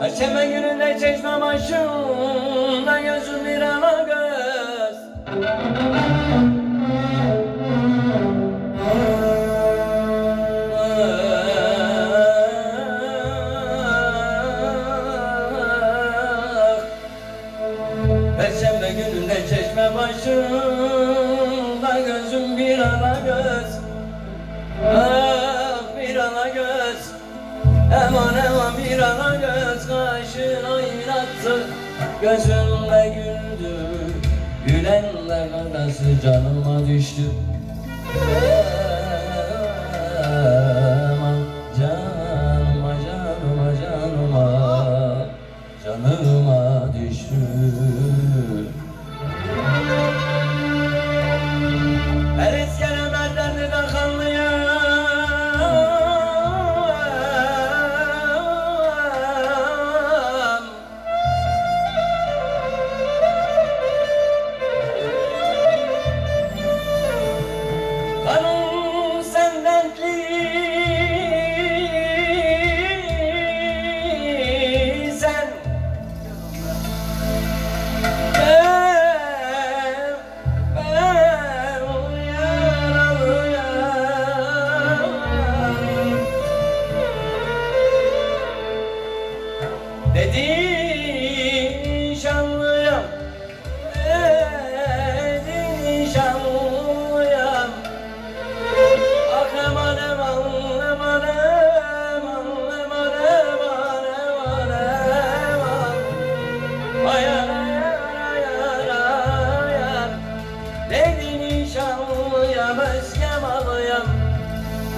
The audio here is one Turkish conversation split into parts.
Açeme gününde çeşme başında gözüm bir ana göz. Perşembe gününde çeşme başında gözüm bir ana göz. Ah bir ana göz. Eman eman bir ana göz. Gözünle güldü Gülenler arası canıma düştü.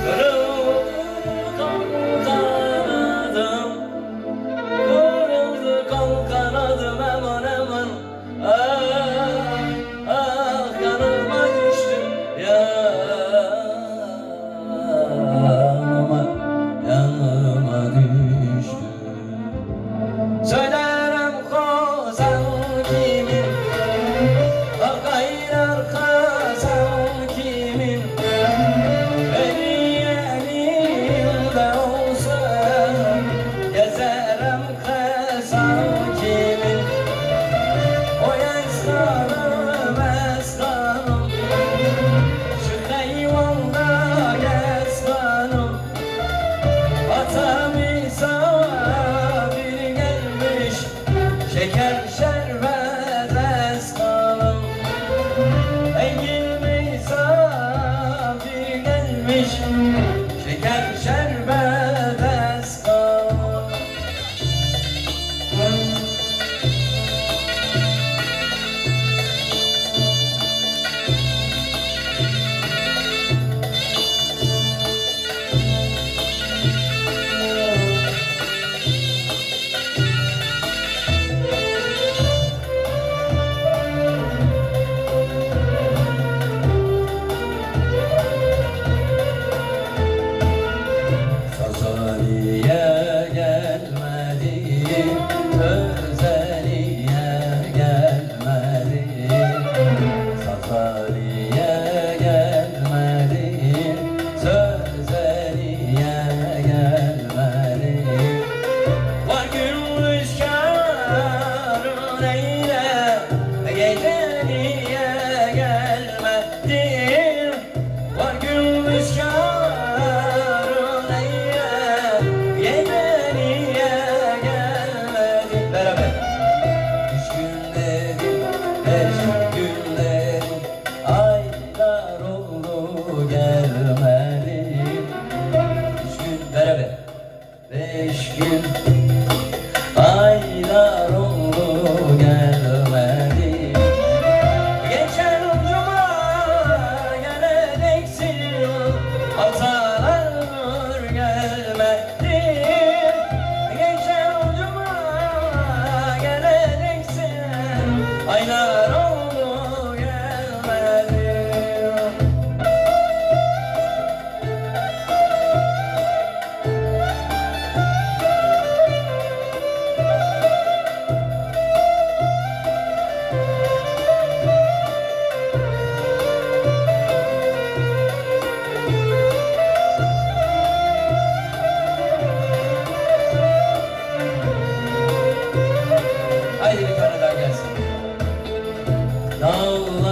Hello.